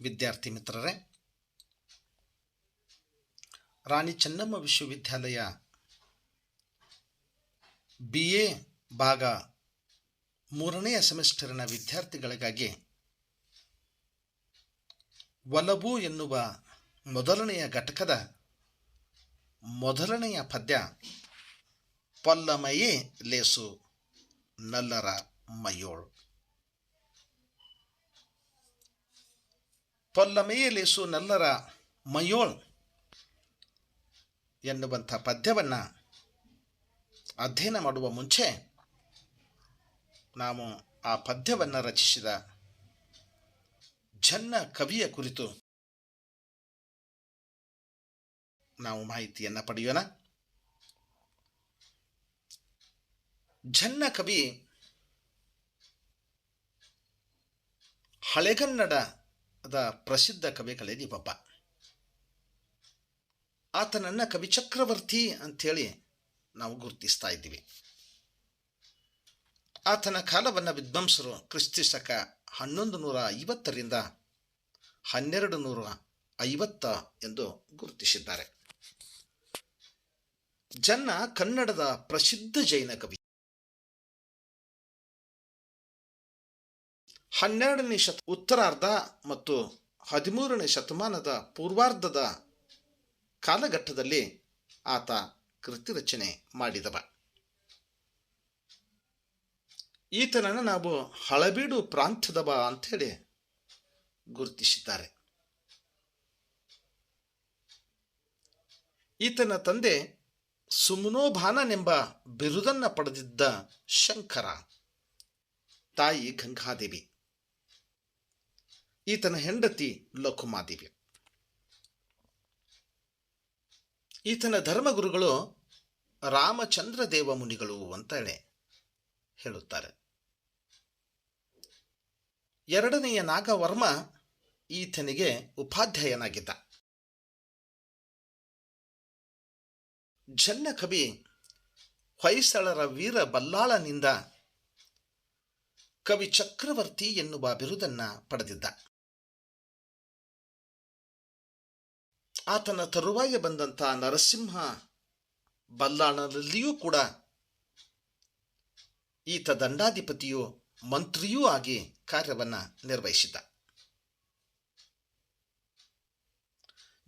ವಿದ್ಯಾರ್ಥಿ ಮಿತ್ರರೇ, ರಾಣಿ ಚೆನ್ನಮ್ಮ ವಿಶ್ವವಿದ್ಯಾಲಯ ಬಿ ಎ ಭಾಗ ಮೂರನೆಯ ಸೆಮಿಸ್ಟರ್ನ ವಿದ್ಯಾರ್ಥಿಗಳಿಗಾಗಿ ಒಲವು ಎನ್ನುವ ಮೊದಲನೆಯ ಘಟಕದ ಮೊದಲನೆಯ ಪದ್ಯ ಪೊಲ್ಲಮಯೇ ಲೇಸು ನಲ್ಲರ ಮೈಯೋಳು. ಪೊಲ್ಲಮೆಯೇ ಲೇಸು ನಲ್ಲರ ಮಯೋಳ್ ಎನ್ನುವಂಥ ಪದ್ಯವನ್ನು ಅಧ್ಯಯನ ಮಾಡುವ ಮುಂಚೆ ನಾವು ಆ ಪದ್ಯವನ್ನು ರಚಿಸಿದ ಜನ್ನ ಕವಿಯ ಕುರಿತು ನಾವು ಮಾಹಿತಿಯನ್ನು ಪಡೆಯೋಣ. ಜನ್ನ ಕವಿ ಹಳೆಗನ್ನಡದ ಪ್ರಸಿದ್ಧ ಕವಿ ಒಬ್ಬ. ಆತನನ್ನು ಕವಿ ಚಕ್ರವರ್ತಿ ಅಂಥೇಳಿ ನಾವು ಗುರುತಿಸ್ತಾ ಇದ್ದೀವಿ. ಆತನ ಕಾಲವನ್ನು ವಿದ್ವಾಂಸರು ಕ್ರಿಸ್ತಿಶಕ ಹನ್ನೊಂದು ನೂರ ಐವತ್ತರಿಂದ ಹನ್ನೆರಡು ನೂರ ಐವತ್ತ ಎಂದು ಗುರುತಿಸಿದ್ದಾರೆ. ಜನ್ನ ಕನ್ನಡದ ಪ್ರಸಿದ್ಧ ಜೈನ ಕವಿ. ಹನ್ನೆರಡನೇ ಶತ, ಉತ್ತರಾರ್ಧ ಮತ್ತು ಹದಿಮೂರನೇ ಶತಮಾನದ ಪೂರ್ವಾರ್ಧದ ಕಾಲಘಟ್ಟದಲ್ಲಿ ಆತ ಕೃತಿ ರಚನೆ ಮಾಡಿದವ. ಈತನನ್ನು ನಾವು ಹಳಬೀಡು ಪ್ರಾಂತ್ಯದವ ಅಂಥೇಳಿ ಗುರುತಿಸಿದ್ದಾರೆ. ಈತನ ತಂದೆ ಸುಮನೋಭಾನನೆಂಬ ಬಿರುದನ್ನು ಪಡೆದಿದ್ದ ಶಂಕರ, ತಾಯಿ ಗಂಗಾದೇವಿ. ಈತನ ಹೆಂಡತಿ ಲಕುಮಾದೇವಿ. ಈತನ ಧರ್ಮಗುರುಗಳು ರಾಮಚಂದ್ರ ದೇವ ಮುನಿಗಳು ಅಂತ ಹೇಳಿ ಹೇಳುತ್ತಾರೆ. ಎರಡನೆಯ ನಾಗವರ್ಮ ಈತನಿಗೆ ಉಪಾಧ್ಯಾಯನಾಗಿದ್ದ. ಜನ್ನ ಕವಿ ಹೊಯ್ಸಳರ ವೀರ ಬಲ್ಲಾಳನಿಂದ ಕವಿ ಚಕ್ರವರ್ತಿ ಎನ್ನುವ ಬಿರುದನ್ನು ಪಡೆದಿದ್ದ. ಆತನ ತರುವಾಯ ಬಂದಂಥ ನರಸಿಂಹ ಬಲ್ಲಾಳನಲ್ಲಿಯೂ ಕೂಡ ಈತ ದಂಡಾಧಿಪತಿಯು ಮಂತ್ರಿಯೂ ಆಗಿ ಕಾರ್ಯವನ್ನು ನಿರ್ವಹಿಸಿದ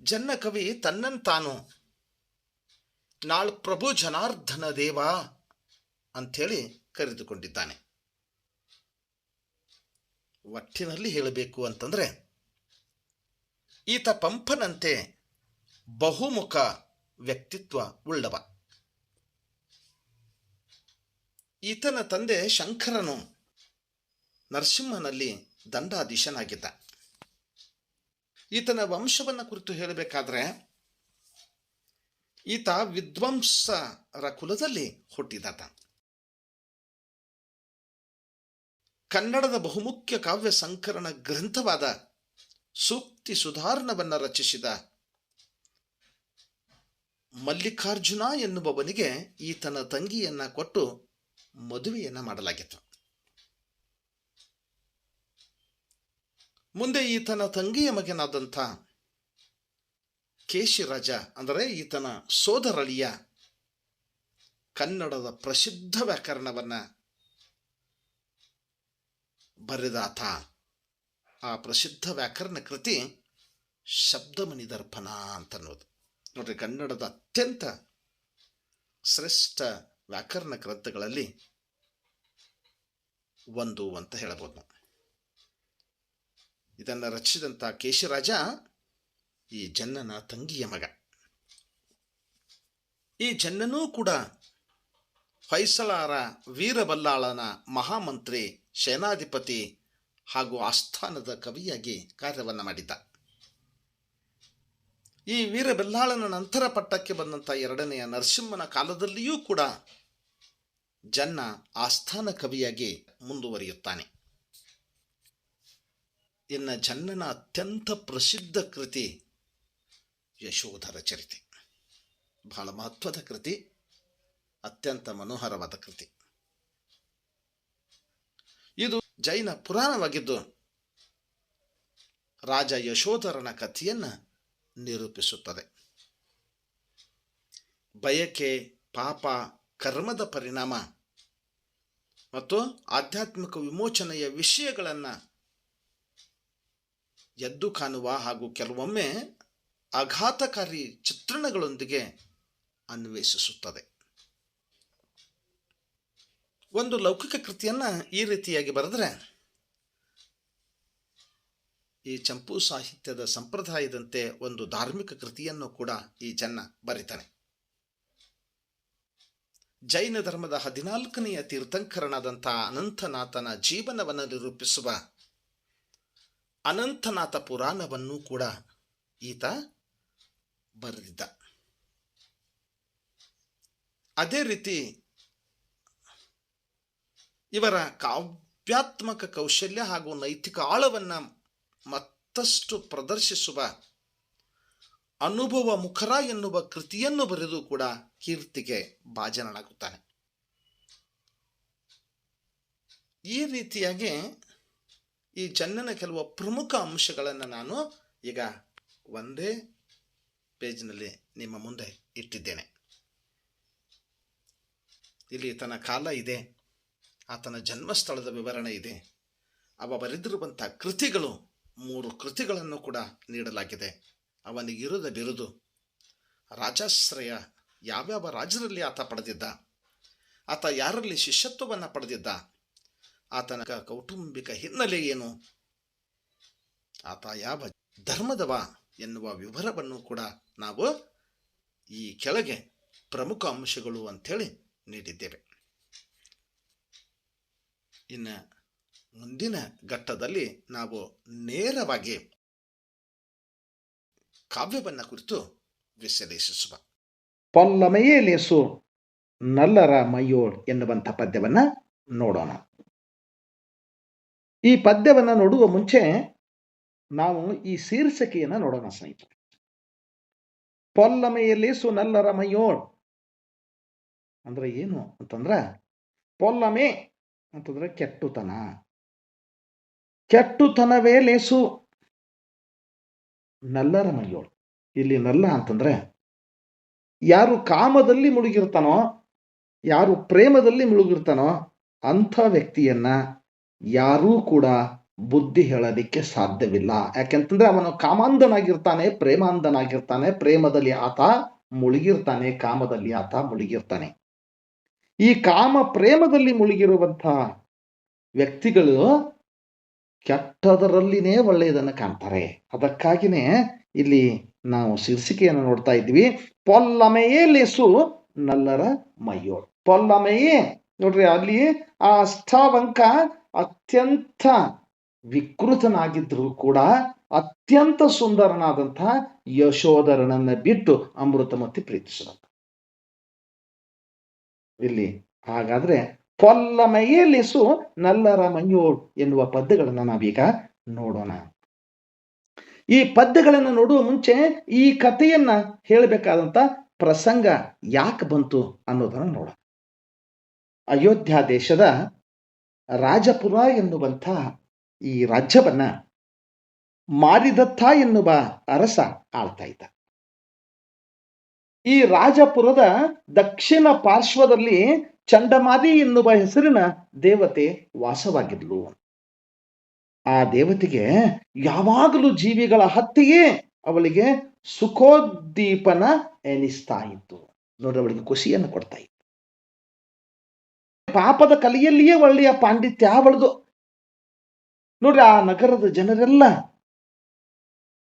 ಜನ್ನ ಕವಿ ತನ್ನಂತಾನು ನಾಳ್ ಪ್ರಭು ಜನಾರ್ದನ ದೇವ ಅಂಥೇಳಿ ಕರೆದುಕೊಂಡಿದ್ದಾನೆ. ಒಟ್ಟಿನಲ್ಲಿ ಹೇಳಬೇಕು ಅಂತಂದ್ರೆ, ಈತ ಪಂಪನಂತೆ ಬಹುಮುಖ ವ್ಯಕ್ತಿತ್ವ ಉಳ್ಳವ. ಈತನ ತಂದೆ ಶಂಕರನು ನರಸಿಂಹನಲ್ಲಿ ದಂಡಾಧೀಶನಾಗಿದ್ದ. ಈತನ ವಂಶವನ್ನು ಕುರಿತು ಹೇಳಬೇಕಾದ್ರೆ, ಈತ ವಿದ್ವಾಂಸರ ಕುಲದಲ್ಲಿ ಹುಟ್ಟಿದಾತ ಕನ್ನಡದ ಬಹುಮುಖ್ಯ ಕಾವ್ಯ ಸಂಕಲನ ಗ್ರಂಥವಾದ ಸೂಕ್ತಿ ಸುಧಾರಣವನ್ನು ರಚಿಸಿದ ಮಲ್ಲಿಕಾರ್ಜುನ ಎನ್ನುವವನಿಗೆ ಈತನ ತಂಗಿಯನ್ನ ಕೊಟ್ಟು ಮದುವೆಯನ್ನ ಮಾಡಲಾಗಿತ್ತು. ಮುಂದೆ ಈತನ ತಂಗಿಯ ಮಗನಾದಂಥ ಕೇಶಿರಾಜ, ಅಂದರೆ ಈತನ ಸೋದರಳಿಯ ಕನ್ನಡದ ಪ್ರಸಿದ್ಧ ವ್ಯಾಕರಣವನ್ನು ಬರೆದಾತ. ಆ ಪ್ರಸಿದ್ಧ ವ್ಯಾಕರಣ ಕೃತಿ ಶಬ್ದಮಣಿ ದರ್ಪಣ ಅಂತ ಅನ್ನೋದು ನೋಡ್ರಿ ಕನ್ನಡದ ಅತ್ಯಂತ ಶ್ರೇಷ್ಠ ವ್ಯಾಕರಣ ಗ್ರಂಥಗಳಲ್ಲಿ ಒಂದು ಅಂತ ಹೇಳಬಹುದು ನಾವು. ಇದನ್ನು ರಚಿಸಿದಂಥ ಕೇಶರಾಜ, ಈ ಜನ್ನನ ತಂಗಿಯ ಮಗ. ಈ ಜನ್ನನೂ ಕೂಡ ಹೊಯ್ಸಳಾರ ವೀರಬಲ್ಲಾಳನ ಮಹಾಮಂತ್ರಿ, ಸೇನಾಧಿಪತಿ ಹಾಗೂ ಆಸ್ಥಾನದ ಕವಿಯಾಗಿ ಕಾರ್ಯವನ್ನು ಮಾಡಿದ್ದ. ಈ ವೀರಬೆಲ್ಲಾಳನ ನಂತರ ಪಟ್ಟಕ್ಕೆ ಬಂದಂಥ ಎರಡನೆಯ ನರಸಿಂಹನ ಕಾಲದಲ್ಲಿಯೂ ಕೂಡ ಜನ್ನ ಆಸ್ಥಾನ ಕವಿಯಾಗಿ ಮುಂದುವರಿಯುತ್ತಾನೆ. ಇನ್ನು ಜನ್ನನ ಅತ್ಯಂತ ಪ್ರಸಿದ್ಧ ಕೃತಿ ಯಶೋಧರ ಚರಿತೆ. ಬಹಳ ಮಹತ್ವದ ಕೃತಿ, ಅತ್ಯಂತ ಮನೋಹರವಾದ ಕೃತಿ. ಇದು ಜೈನ ಪುರಾಣವಾಗಿದ್ದು ರಾಜ ಯಶೋಧರನ ಕಥೆಯನ್ನು ನಿರೂಪಿಸುತ್ತದೆ. ಬಯಕೆ, ಪಾಪ, ಕರ್ಮದ ಪರಿಣಾಮ ಮತ್ತು ಆಧ್ಯಾತ್ಮಿಕ ವಿಮೋಚನೆಯ ವಿಷಯಗಳನ್ನು ಎದ್ದು ಕಾಣುವ ಹಾಗೂ ಕೆಲವೊಮ್ಮೆ ಆಘಾತಕಾರಿ ಚಿತ್ರಣಗಳೊಂದಿಗೆ ಅನ್ವೇಷಿಸುತ್ತದೆ. ಒಂದು ಲೌಕಿಕ ಕೃತಿಯನ್ನು ಈ ರೀತಿಯಾಗಿ ಬರೆದರೆ ಈ ಚಂಪು ಸಾಹಿತ್ಯದ ಸಂಪ್ರದಾಯದಂತೆ ಒಂದು ಧಾರ್ಮಿಕ ಕೃತಿಯನ್ನು ಕೂಡ ಈ ಜನ ಬರಿತಾನೆ. ಜೈನ ಧರ್ಮದ ಹದಿನಾಲ್ಕನೆಯ ತೀರ್ಥಂಕರನಾದಂಥ ಅನಂತನಾಥನ ಜೀವನವನ್ನು ನಿರೂಪಿಸುವ ಅನಂತನಾಥ ಪುರಾಣವನ್ನು ಕೂಡ ಈತ ಬರೆದಿದ್ದ. ಅದೇ ರೀತಿ ಇವರ ಕಾವ್ಯಾತ್ಮಕ ಕೌಶಲ್ಯ ಹಾಗೂ ನೈತಿಕ ಆಳವನ್ನು ಮತ್ತಷ್ಟು ಪ್ರದರ್ಶಿಸುವ ಅನುಭವ ಮುಖರ ಎನ್ನುವ ಕೃತಿಯನ್ನು ಬರೆದು ಕೂಡ ಕೀರ್ತಿಗೆ ಭಾಜನನಾಗುತ್ತಾನೆ ಈ ರೀತಿಯಾಗಿ ಈ ಜನ್ನನ ಕೆಲವು ಪ್ರಮುಖ ಅಂಶಗಳನ್ನು ನಾನು ಈಗ ಒಂದೇ ಪೇಜ್ನಲ್ಲಿ ನಿಮ್ಮ ಮುಂದೆ ಇಟ್ಟಿದ್ದೇನೆ. ಇಲ್ಲಿ ತನ್ನ ಕಾಲ ಇದೆ, ಆತನ ಜನ್ಮಸ್ಥಳದ ವಿವರಣೆ ಇದೆ, ಅವ ಬರೆದಿರುವಂಥ ಕೃತಿಗಳು ಮೂರು ಕೃತಿಗಳನ್ನು ಕೂಡ ನೀಡಲಾಗಿದೆ. ಅವನಿಗಿರದ ಬಿರುದು. ರಾಜಾಶ್ರಯ ಯಾವ್ಯಾವ ರಾಜರಲ್ಲಿ ಆತ ಪಡೆದಿದ್ದ? ಆತ ಯಾರಲ್ಲಿ ಶಿಷ್ಯತ್ವವನ್ನು ಪಡೆದಿದ್ದ? ಆತನ ಕೌಟುಂಬಿಕ ಹಿನ್ನೆಲೆ ಏನು? ಆತ ಯಾವ ಧರ್ಮದವ ಎನ್ನುವ ವಿವರವನ್ನು ಕೂಡ ನಾವು ಈ ಕೆಳಗೆ ಪ್ರಮುಖ ಅಂಶಗಳು ಅಂಥೇಳಿ ನೀಡಿದ್ದೇವೆ. ಇನ್ನು ಮುಂದಿನ ಘಟ್ಟದಲ್ಲಿ ನಾವು ನೇರವಾಗಿ ಕಾವ್ಯವನ್ನ ಕುರಿತು ವಿಶ್ಲೇಷಿಸುವ. ಪೊಲ್ಲಮೆಯೇ ಲೇಸು ನಲ್ಲರ ಮೈಯೋಳ್ ಎನ್ನುವಂಥ ಪದ್ಯವನ್ನ ನೋಡೋಣ. ಈ ಪದ್ಯವನ್ನು ನೋಡುವ ಮುಂಚೆ ನಾವು ಈ ಶೀರ್ಷಿಕೆಯನ್ನು ನೋಡೋಣ ಸ್ನೇಹಿತರೆ. ಪೊಲ್ಲಮೆಯ ಲೇಸು ನಲ್ಲರ ಮೈಯೋಳ್ ಅಂದ್ರೆ ಏನು ಅಂತಂದ್ರೆ ಪೊಲ್ಲಮೆ ಅಂತಂದ್ರೆ ಕೆಟ್ಟುತನ. ಕೆಟ್ಟುತನವೇ ಲೇಸು. ನಲ್ಲರ ಮೈಯೋಳು. ಇಲ್ಲಿ ನಲ್ಲ ಅಂತಂದ್ರೆ, ಯಾರು ಕಾಮದಲ್ಲಿ ಮುಳುಗಿರ್ತಾನೋ, ಯಾರು ಪ್ರೇಮದಲ್ಲಿ ಮುಳುಗಿರ್ತಾನೋ, ಅಂಥ ವ್ಯಕ್ತಿಯನ್ನ ಯಾರೂ ಕೂಡ ಬುದ್ಧಿ ಹೇಳೋದಿಕ್ಕೆ ಸಾಧ್ಯವಿಲ್ಲ. ಯಾಕೆಂತಂದ್ರೆ ಅವನು ಕಾಮಾಂಧನಾಗಿರ್ತಾನೆ, ಪ್ರೇಮಾಂಧನಾಗಿರ್ತಾನೆ, ಪ್ರೇಮದಲ್ಲಿ ಆತ ಮುಳುಗಿರ್ತಾನೆ, ಕಾಮದಲ್ಲಿ ಆತ ಮುಳುಗಿರ್ತಾನೆ. ಈ ಕಾಮ ಪ್ರೇಮದಲ್ಲಿ ಮುಳುಗಿರುವಂಥ ವ್ಯಕ್ತಿಗಳು ಕೆಟ್ಟದರಲ್ಲಿನೇ ಒಳ್ಳೆಯದನ್ನು ಕಾಣ್ತಾರೆ. ಅದಕ್ಕಾಗಿನೇ ಇಲ್ಲಿ ನಾವು ಶೀರ್ಷಿಕೆಯನ್ನು ನೋಡ್ತಾ ಇದ್ವಿ ಪೊಲ್ಲಮೆಯೇ ಲೇಸು ನಲ್ಲರ ಮೈಯೋಳ್ ಪೊಲ್ಲಮೆಯೇ, ನೋಡ್ರಿ ಅಲ್ಲಿ ಆ ಅಷ್ಟಾವಂಕ ಅತ್ಯಂತ ವಿಕೃತನಾಗಿದ್ರೂ ಕೂಡ ಅತ್ಯಂತ ಸುಂದರನಾದಂಥ ಯಶೋಧರನನ್ನ ಬಿಟ್ಟು ಅಮೃತಮತಿ ಪ್ರೀತಿಸಿದ ಇಲ್ಲಿ ಹಾಗಾದ್ರೆ ಪೊಲ್ಲಮೆಯೇ ಲೇಸು ನಲ್ಲರ ಮಂಜೂರ್ ಎನ್ನುವ ಪದ್ಯಗಳನ್ನು ನಾವೀಗ ನೋಡೋಣ. ಈ ಪದ್ಯಗಳನ್ನು ನೋಡುವ ಮುಂಚೆ ಈ ಕಥೆಯನ್ನ ಹೇಳಬೇಕಾದಂತ ಪ್ರಸಂಗ ಯಾಕೆ ಬಂತು ಅನ್ನೋದನ್ನು ನೋಡ ಅಯೋಧ್ಯ ದೇಶದ ರಾಜಪುರ ಎನ್ನುವಂಥ ಈ ರಾಜ್ಯವನ್ನ ಮಾರಿದತ್ತ ಎನ್ನುವ ಅರಸ ಆಳ್ತಾ ಇದ್ದ. ಈ ರಾಜಪುರದ ದಕ್ಷಿಣ ಪಾರ್ಶ್ವದಲ್ಲಿ ಚಂಡಮಾದಿ ಎನ್ನುವ ಹೆಸರಿನ ದೇವತೆ ವಾಸವಾಗಿದ್ಲು. ಆ ದೇವತೆಗೆ ಯಾವಾಗಲೂ ಜೀವಿಗಳ ಹತ್ಯೆಯೇ ಅವಳಿಗೆ ಸುಖೋದ್ದೀಪನ ಎನಿಸ್ತಾ ಇತ್ತು ನೋಡ್ರಿ ಅವಳಿಗೆ ಖುಷಿಯನ್ನು ಕೊಡ್ತಾ ಇತ್ತು ಪಾಪದ ಕಲೆಯಲ್ಲಿಯೇ ಒಳ್ಳೆಯ ಪಾಂಡಿತ್ಯ ಅವಳದು. ನೋಡ್ರಿ ಆ ನಗರದ ಜನರೆಲ್ಲ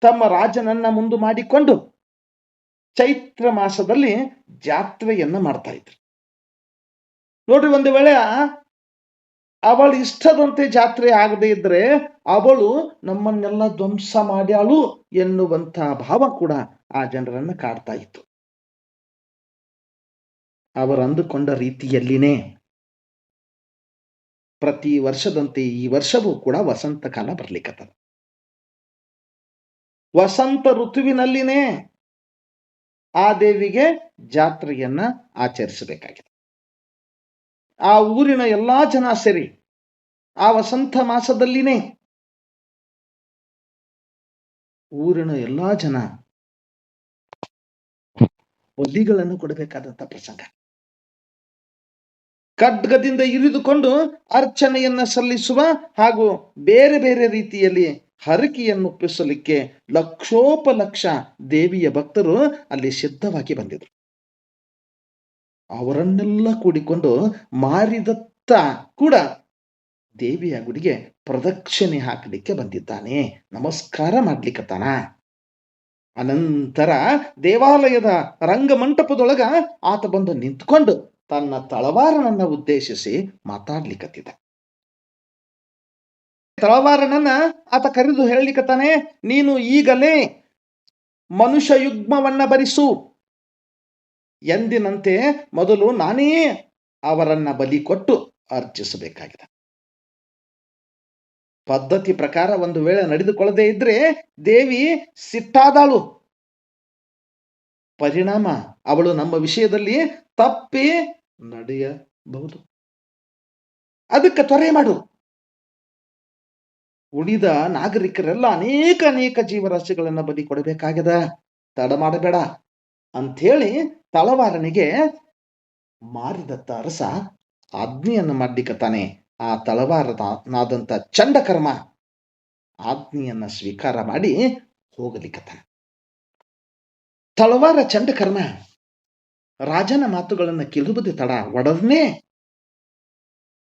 ತಮ್ಮ ರಾಜನನ್ನ ಮುಂದು ಮಾಡಿಕೊಂಡು ಚೈತ್ರ ಮಾಸದಲ್ಲಿ ಜಾತ್ರೆಯನ್ನ ಮಾಡ್ತಾ ಇದ್ರು ನೋಡ್ರಿ ಒಂದು ವೇಳೆ ಅವಳ ಇಷ್ಟದಂತೆ ಜಾತ್ರೆ ಆಗದೇ ಇದ್ರೆ ಅವಳು ನಮ್ಮನ್ನೆಲ್ಲ ಧ್ವಂಸ ಮಾಡ್ಯಾಳು ಎನ್ನುವಂತ ಭಾವ ಕೂಡ ಆ ಜನರನ್ನ ಕಾಡ್ತಾ ಇತ್ತು. ಅವರು ಅಂದುಕೊಂಡ ರೀತಿಯಲ್ಲಿನೇ ಪ್ರತಿ ವರ್ಷದಂತೆ ಈ ವರ್ಷವೂ ಕೂಡ ವಸಂತ ಕಾಲ ಬರ್ಲಿಕ್ಕತ್ತದ. ವಸಂತ ಋತುವಿನಲ್ಲಿನೇ ಆ ದೇವಿಗೆ ಜಾತ್ರೆಯನ್ನ ಆಚರಿಸಬೇಕಾಗಿದೆ ಆ ಊರಿನ ಎಲ್ಲಾ ಜನ ಸೇರಿ ಆ ವಸಂತ ಮಾಸದಲ್ಲಿನೇ ಊರಿನ ಎಲ್ಲಾ ಜನ ಬಲಿಗಳನ್ನು ಕೊಡಬೇಕಾದಂತ ಪ್ರಸಂಗ. ಖಡ್ಗದಿಂದ ಇರಿದುಕೊಂಡು ಅರ್ಚನೆಯನ್ನ ಸಲ್ಲಿಸುವ ಹಾಗೂ ಬೇರೆ ಬೇರೆ ರೀತಿಯಲ್ಲಿ ಹರಕೆಯನ್ನು ಒಪ್ಪಿಸಲಿಕ್ಕೆ ಲಕ್ಷೋಪಲಕ್ಷ ದೇವಿಯ ಭಕ್ತರು ಅಲ್ಲಿ ಸಿದ್ಧವಾಗಿ ಬಂದಿದ್ರು. ಅವರನ್ನೆಲ್ಲ ಕೂಡಿಕೊಂಡು ಮಾರಿದತ್ತ ಕೂಡ ದೇವಿಯ ಗುಡಿಗೆ ಪ್ರದಕ್ಷಿಣೆ ಹಾಕಲಿಕ್ಕೆ ಬಂದಿದ್ದಾನೆ. ನಮಸ್ಕಾರ ಮಾಡ್ಲಿಕ್ಕತ್ತಾನ ಅನಂತರ ದೇವಾಲಯದ ರಂಗಮಂಟಪದೊಳಗ ಆತ ಬಂದು ನಿಂತ್ಕೊಂಡು ತನ್ನ ತಳವಾರನನ್ನ ಉದ್ದೇಶಿಸಿ ಮಾತಾಡ್ಲಿಕ್ಕತ್ತಿದ್ದ ತಳವಾರನನ್ನ ಆತ ಕರೆದು ಹೇಳಲಿಕ್ಕತ್ತಾನೆ ನೀನು ಈಗಲೇ ಮನುಷ್ಯ ಯುಗ್ಮವನ್ನ ಭರಿಸು. ಎಂದಿನಂತೆ ಮೊದಲು ನಾನೇ ಅವರನ್ನ ಬಲಿ ಕೊಟ್ಟು ಅರ್ಚಿಸಬೇಕಾಗಿದೆ. ಪದ್ಧತಿ ಪ್ರಕಾರ ಒಂದು ವೇಳೆ ನಡೆದುಕೊಳ್ಳದೆ ಇದ್ರೆ ದೇವಿ ಸಿಟ್ಟಾದಳು. ಪರಿಣಾಮ ಅವಳು ನಮ್ಮ ವಿಷಯದಲ್ಲಿ ತಪ್ಪಿ ನಡೆಯಬಹುದು. ಅದಕ್ಕೆ ತೊರೆ ಮಾಡು. ಉಳಿದ ನಾಗರಿಕರೆಲ್ಲ ಅನೇಕ ಅನೇಕ ಜೀವರಾಶಿಗಳನ್ನ ಬಲಿ ಕೊಡಬೇಕಾಗಿದೆ. ತಡ ಮಾಡಬೇಡ. ಅಂಥೇಳಿ ತಳವಾರನಿಗೆ ಮಾರಿದತ್ತ ಅರಸ ಆಜ್ಞೆಯನ್ನು ಮಾಡ್ಲಿಕ್ಕತ್ತಾನೆ ಆ ತಳವಾರನಾದಂತ ಚಂಡಕರ್ಮ ಆಜ್ಞೆಯನ್ನು ಸ್ವೀಕಾರ ಮಾಡಿ ಹೋಗಲಿಕ್ಕತ್ತಾನೆ ತಳವಾರ ಚಂಡಕರ್ಮ ರಾಜನ ಮಾತುಗಳನ್ನು ಕೇಳುವುದೇ ತಡ ಒಡನೆ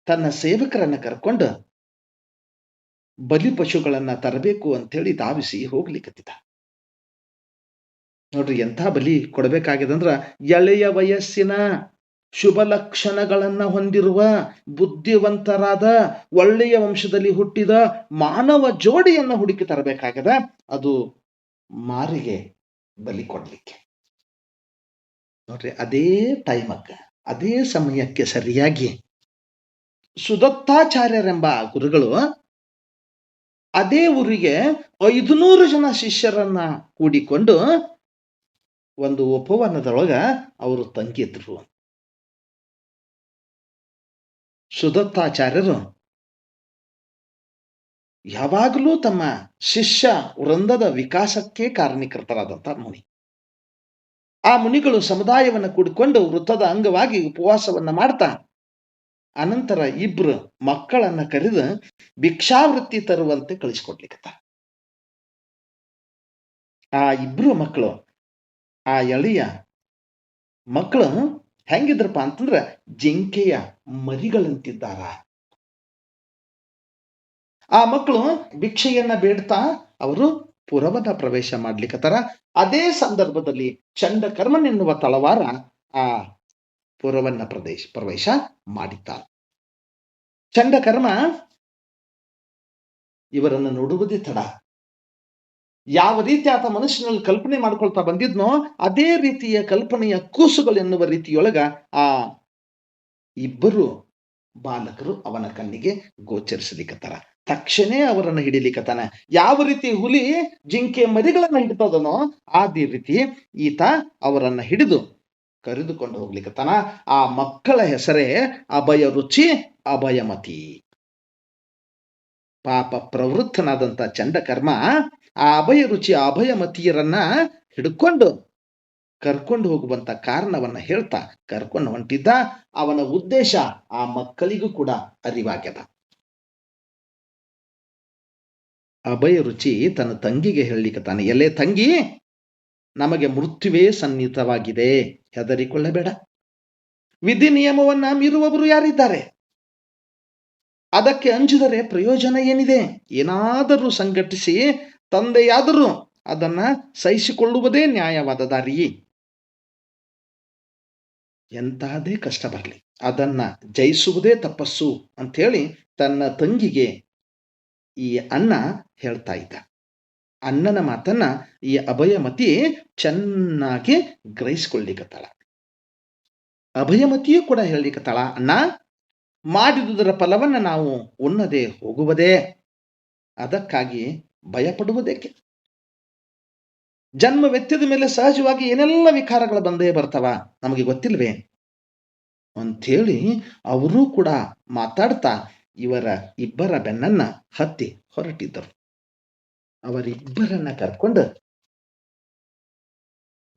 ತನ್ನ ಸೇವಕರನ್ನು ಕರ್ಕೊಂಡು ಬಲಿ ಪಶುಗಳನ್ನ ತರಬೇಕು ಅಂಥೇಳಿ ಧಾವಿಸಿ ಹೋಗ್ಲಿಕ್ಕತ್ತಿದ್ದ ನೋಡ್ರಿ, ಎಂಥ ಬಲಿ ಕೊಡಬೇಕಾಗ್ಯದಂದ್ರೆ ಎಳೆಯ ವಯಸ್ಸಿನ ಶುಭ ಲಕ್ಷಣಗಳನ್ನ ಹೊಂದಿರುವ ಬುದ್ಧಿವಂತರಾದ ಒಳ್ಳೆಯ ವಂಶದಲ್ಲಿ ಹುಟ್ಟಿದ ಮಾನವ ಜೋಡಿಯನ್ನ ಹುಡುಕಿ ತರಬೇಕಾಗದ ಅದು ಮಾರಿಗೆ ಬಲಿ ಕೊಡ್ಲಿಕ್ಕೆ. ನೋಡ್ರಿ, ಅದೇ ಟೈಮಕ್ಕೆ, ಅದೇ ಸಮಯಕ್ಕೆ ಸರಿಯಾಗಿ ಸುದತ್ತಾಚಾರ್ಯರೆಂಬ ಗುರುಗಳು ಅದೇ ಊರಿಗೆ ಐದುನೂರು ಜನ ಶಿಷ್ಯರನ್ನ ಕೂಡಿಕೊಂಡು ಒಂದು ಉಪವನದೊಳಗ ಅವರು ತಂಗಿದ್ರು. ಸುದತ್ತಾಚಾರ್ಯರು ಯಾವಾಗಲೂ ತಮ್ಮ ಶಿಷ್ಯ ವೃಂದದ ವಿಕಾಸಕ್ಕೆ ಕಾರಣೀಕರ್ತರಾದಂತ ಮುನಿ. ಆ ಮುನಿಗಳು ಸಮುದಾಯವನ್ನು ಕೂಡಿಕೊಂಡು ವೃತ್ತದ ಅಂಗವಾಗಿ ಉಪವಾಸವನ್ನ ಮಾಡ್ತಾ, ಅನಂತರ ಇಬ್ರು ಮಕ್ಕಳನ್ನ ಕರೆದು ಭಿಕ್ಷಾವೃತ್ತಿ ತರುವಂತೆ ಕಳಿಸ್ಕೊಡ್ಲಿಕ್ಕತ್ತ ಆ ಇಬ್ರು ಮಕ್ಕಳು ಆ ಎಳೆಯ ಮಕ್ಕಳು ಹೆಂಗಿದ್ರಪ್ಪ ಅಂತಂದ್ರೆ ಜಿಂಕೆಯ ಮರಿಗಳಂತಿದ್ದಾರ. ಆ ಮಕ್ಕಳು ಭಿಕ್ಷೆಯನ್ನ ಬೇಡ್ತಾ ಅವರು ಪುರವದ ಪ್ರವೇಶ ಮಾಡ್ಲಿಕ್ಕತ್ತಾರ ಅದೇ ಸಂದರ್ಭದಲ್ಲಿ ಚಂಡಕರ್ಮನೆನ್ನುವ ತಳವಾರ ಆ ಪುರವನ್ನ ಪ್ರದೇಶ ಪ್ರವೇಶ ಮಾಡಿದ್ದಾರೆ ಚಂಡಕರ್ಮ ಇವರನ್ನು ನೋಡುವುದೇ ತಡ. ಯಾವ ರೀತಿ ಆತ ಮನುಷ್ಯನಲ್ಲಿ ಕಲ್ಪನೆ ಮಾಡ್ಕೊಳ್ತಾ ಬಂದಿದ್ನೋ ಅದೇ ರೀತಿಯ ಕಲ್ಪನೆಯ ಕೂಸುಗಳು ಎನ್ನುವ ರೀತಿಯೊಳಗ ಆ ಇಬ್ಬರು ಬಾಲಕರು ಅವನ ಕಣ್ಣಿಗೆ ಗೋಚರಿಸಲಿಕ್ಕತ್ತಾರ ತಕ್ಷಣ ಅವರನ್ನು ಹಿಡಿಲಿಕ್ಕತ್ತಾನ ಯಾವ ರೀತಿ ಹುಲಿ ಜಿಂಕೆ ಮರಿಗಳನ್ನ ಹಿಡಿತದನೋ ಅದೇ ರೀತಿ ಈತ ಅವರನ್ನ ಹಿಡಿದು ಕರೆದುಕೊಂಡು ಹೋಗ್ಲಿಕ್ಕತ್ತಾನ ಆ ಮಕ್ಕಳ ಹೆಸರೇ ಅಭಯ ರುಚಿ, ಅಭಯಮತಿ. ಪಾಪ ಪ್ರವೃತ್ತನಾದಂತ ಚಂಡಕರ್ಮ ಆ ಅಭಯ ರುಚಿ ಅಭಯಮತಿಯರನ್ನ ಹಿಡ್ಕೊಂಡು ಕರ್ಕೊಂಡು ಹೋಗುವಂತ ಕಾರಣವನ್ನ ಹೇಳ್ತಾ ಕರ್ಕೊಂಡು ಹೊಂಟಿದ್ದ ಅವನ ಉದ್ದೇಶ ಆ ಮಕ್ಕಳಿಗೂ ಕೂಡ ಅರಿವಾಗ್ಯದ. ಅಭಯ ರುಚಿ ತನ್ನ ತಂಗಿಗೆ ಹೇಳಲಿಕ್ಕತ್ತಾನೆ ಎಲ್ಲೇ ತಂಗಿ, ನಮಗೆ ಮೃತ್ಯುವೇ ಸನ್ನಿಹಿತವಾಗಿದೆ, ಹೆದರಿಕೊಳ್ಳಬೇಡ. ವಿಧಿ ನಿಯಮವನ್ನ ಮೀರುವವರು ಯಾರಿದ್ದಾರೆ? ಅದಕ್ಕೆ ಅಂಜಿದರೆ ಪ್ರಯೋಜನ ಏನಿದೆ? ಏನಾದರೂ ಸಂಘಟಿಸಿ ತಂದೆಯಾದರೂ ಅದನ್ನ ಸಹಿಸಿಕೊಳ್ಳುವುದೇ ನ್ಯಾಯವಾದ ದಾರಿ ಎಂತಹದೇ ಕಷ್ಟ ಬರಲಿ. ಅದನ್ನ ಜಯಿಸುವುದೇ ತಪಸ್ಸು ಅಂಥೇಳಿ ತನ್ನ ತಂಗಿಗೆ ಈ ಅಣ್ಣ ಹೇಳ್ತಾ ಇದ್ದ. ಅಣ್ಣನ ಮಾತನ್ನ ಈ ಅಭಯಮತಿ ಚೆನ್ನಾಗಿ ಗ್ರಹಿಸ್ಕೊಳ್ಳಿಕತ್ತಾಳ. ಅಭಯಮತಿಯೂ ಕೂಡ ಹೇಳಲಿಕ್ಕತ್ತಾಳ ಅಣ್ಣ, ಮಾಡಿದುದರ ಫಲವನ್ನ ನಾವು ಉಣ್ಣದೆ ಹೋಗುವುದೇ? ಅದಕ್ಕಾಗಿ ಭಯಪಡುವುದೇಕೆ ವ್ಯತ್ಯದ ಮೇಲೆ ಸಹಜವಾಗಿ ಏನೆಲ್ಲ ವಿಕಾರಗಳು ಬಂದೇ ಬರ್ತಾವ ನಮಗೆ ಗೊತ್ತಿಲ್ವೇ? ಅಂಥೇಳಿ ಅವರೂ ಕೂಡ ಮಾತಾಡ್ತಾ ಇವರ ಇಬ್ಬರ ಬೆನ್ನನ್ನ ಹತ್ತಿ ಹೊರಟಿದ್ದರು. ಅವರಿಬ್ಬರನ್ನ ಕರ್ಕೊಂಡು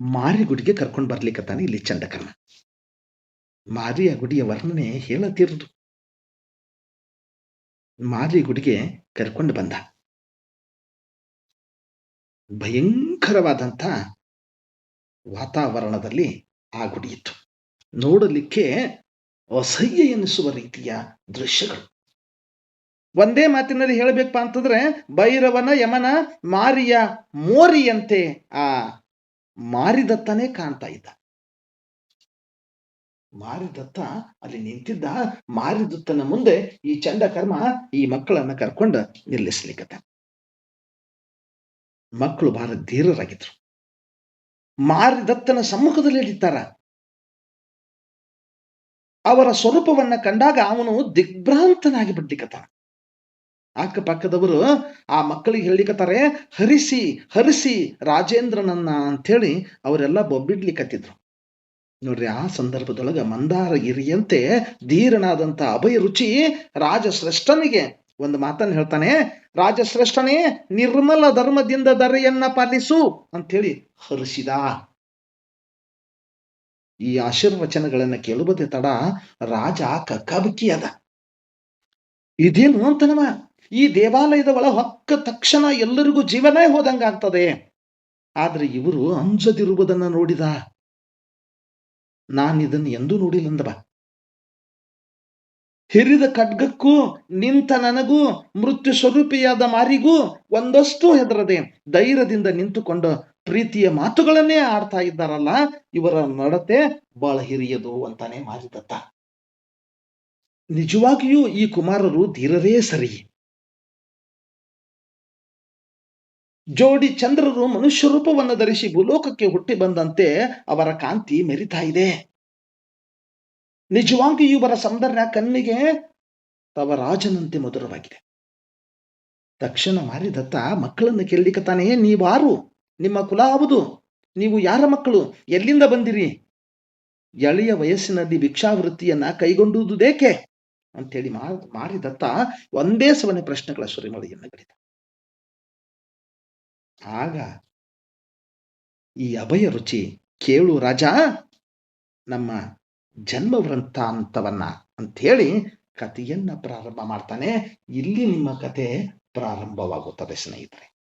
ಮಾರಿಗುಡಿಗೆ ಕರ್ಕೊಂಡು ಬರ್ಲಿಕ್ಕತ್ತಾನೆ ಇಲ್ಲಿ ಚಂಡಕರ್ಣ. ಮಾರಿಯ ಗುಡಿಯ ವರ್ಣನೆ ಹೇಳತಿರುದು. ಮಾರಿ ಗುಡಿಗೆ ಕರ್ಕೊಂಡು ಬಂದ. ಭಯಂಕರವಾದಂಥ ವಾತಾವರಣದಲ್ಲಿ ಆ ಗುಡಿ ಇತ್ತು ನೋಡಲಿಕ್ಕೆ ಅಸಹ್ಯ ಎನಿಸುವ ರೀತಿಯ ದೃಶ್ಯಗಳು. ಒಂದೇ ಮಾತಿನಲ್ಲಿ ಹೇಳಬೇಕಪ್ಪ ಅಂತಂದ್ರೆ, ಭೈರವನ, ಯಮನ, ಮಾರಿಯ, ಮೋರಿಯಂತೆ ಆ ಮಾರಿದತ್ತನೇ ಕಾಣ್ತಾ ಇದ್ದ. ಮಾರಿದತ್ತ ಅಲ್ಲಿ ನಿಂತಿದ್ದ ಮಾರಿದತ್ತನ ಮುಂದೆ ಈ ಚಂಡಕರ್ಮ ಈ ಮಕ್ಕಳನ್ನ ಕರ್ಕೊಂಡು ನಿಲ್ಲಿಸ್ಲಿಕ್ಕತ್ತ ಮಕ್ಕಳು ಬಹಳ ಧೀರರಾಗಿದ್ರು. ಮಾರಿದತ್ತನ ಸಮ್ಮುಖದಲ್ಲಿ ಹಿಡಿತಾರ ಅವರ ಸ್ವರೂಪವನ್ನ ಕಂಡಾಗ ಅವನು ದಿಗ್ಭ್ರಾಂತನಾಗಿ ಬಿಡ್ಲಿಕ್ಕತ್ತಾನ ಅಕ್ಕಪಕ್ಕದವರು ಆ ಮಕ್ಕಳಿಗೆ ಹೇಳಿಕತ್ತಾರೆ, ಹರಿಸಿ ಹರಿಸಿ ರಾಜೇಂದ್ರನನ್ನ ಅಂಥೇಳಿ ಅವರೆಲ್ಲ ಬೊಬ್ಬಿಡ್ಲಿಕ್ಕತ್ತಿದ್ರು ನೋಡ್ರಿ ಆ ಸಂದರ್ಭದೊಳಗ ಮಂದಾರಗಿರಿಯಂತೆ ಧೀರನಾದಂಥ ಅಭಯ ರುಚಿ ರಾಜಶ್ರೇಷ್ಠನಿಗೆ ಒಂದು ಮಾತನ್ನು ಹೇಳ್ತಾನೆ, ರಾಜಶ್ರೇಷ್ಠನೇ, ನಿರ್ಮಲ ಧರ್ಮದಿಂದ ದರೆಯನ್ನ ಪಾಲಿಸು ಅಂಥೇಳಿ ಹರಿಸಿದ ಈ ಆಶೀರ್ವಚನಗಳನ್ನು ಕೇಳುವುದೇ ತಡ, ರಾಜ ಅದ. ಇದೇನು ಅಂತನವ? ಈ ದೇವಾಲಯದ ಒಳ ಹೊಕ್ಕ ತಕ್ಷಣ ಎಲ್ಲರಿಗೂ ಜೀವನೇ ಹೋದಂಗಾಗ್ತದೆ ಆದರೆ ಇವರು ಅಂಜದಿರುವುದನ್ನ ನೋಡಿದ. ನಾನಿದನ್ನು ಎಂದೂ ನೋಡಿಲ್ಲಂದವ ಹಿರಿದ ಖಡ್ಗಕ್ಕೂ ನಿಂತ ನನಗೂ ಮೃತ್ಯು ಸ್ವರೂಪಿಯಾದ ಮಾರಿಗೂ ಒಂದಷ್ಟು ಹೆದರದೆ ಧೈರ್ಯದಿಂದ ನಿಂತುಕೊಂಡು ಪ್ರೀತಿಯ ಮಾತುಗಳನ್ನೇ ಆಡ್ತಾ ಇದ್ದಾರಲ್ಲ, ಇವರ ನಡತೆ ಬಹಳ ಹಿರಿಯದು ಅಂತಾನೆ ಮಾರಿದತ್ತ. ನಿಜವಾಗಿಯೂ ಈ ಕುಮಾರರು ಧೀರರೇ ಸರಿ. ಜೋಡಿ ಚಂದ್ರರು ಮನುಷ್ಯ ರೂಪವನ್ನು ಧರಿಸಿ ಭೂಲೋಕಕ್ಕೆ ಹುಟ್ಟಿ ಬಂದಂತೆ ಅವರ ಕಾಂತಿ ಮೆರಿತಾ ಇದೆ. ನಿಜವಾಗಿ ಇವರ ಸೌಂದರ್ಯ ಕಣ್ಣಿಗೆ ತವ ರಾಜನಂತೆ ಮಧುರವಾಗಿದೆ. ತಕ್ಷಣ ಮಾರಿದತ್ತ ಮಕ್ಕಳನ್ನು ಕೇಳಲಿಕ್ಕತ್ತಾನೆ ನೀವಾರು? ನಿಮ್ಮ ಕುಲ ಯಾವುದು? ನೀವು ಯಾರ ಮಕ್ಕಳು? ಎಲ್ಲಿಂದ ಬಂದಿರಿ? ಎಳೆಯ ವಯಸ್ಸಿನಲ್ಲಿ ಭಿಕ್ಷಾವೃತ್ತಿಯನ್ನ ಕೈಗೊಂಡುವುದೇಕೆ ಅಂತೇಳಿ ಮಾರಿದತ್ತ ಒಂದೇ ಸವನೆ ಪ್ರಶ್ನೆಗಳ ಸುರಿಮಳೆಯನ್ನು ಬೆಳೆದ ಆಗ ಈ ಅಭಯ ರುಚಿ ಕೇಳು ರಾಜ, ನಮ್ಮ ಜನ್ಮ ವೃತ್ತಾಂತವನ್ನ ಅಂಥೇಳಿ ಕಥೆಯನ್ನ ಪ್ರಾರಂಭ ಮಾಡ್ತಾನೆ. ಇಲ್ಲಿ ನಿಮ್ಮ ಕತೆ ಪ್ರಾರಂಭವಾಗುತ್ತದೆ ಸ್ನೇಹಿತರೆ.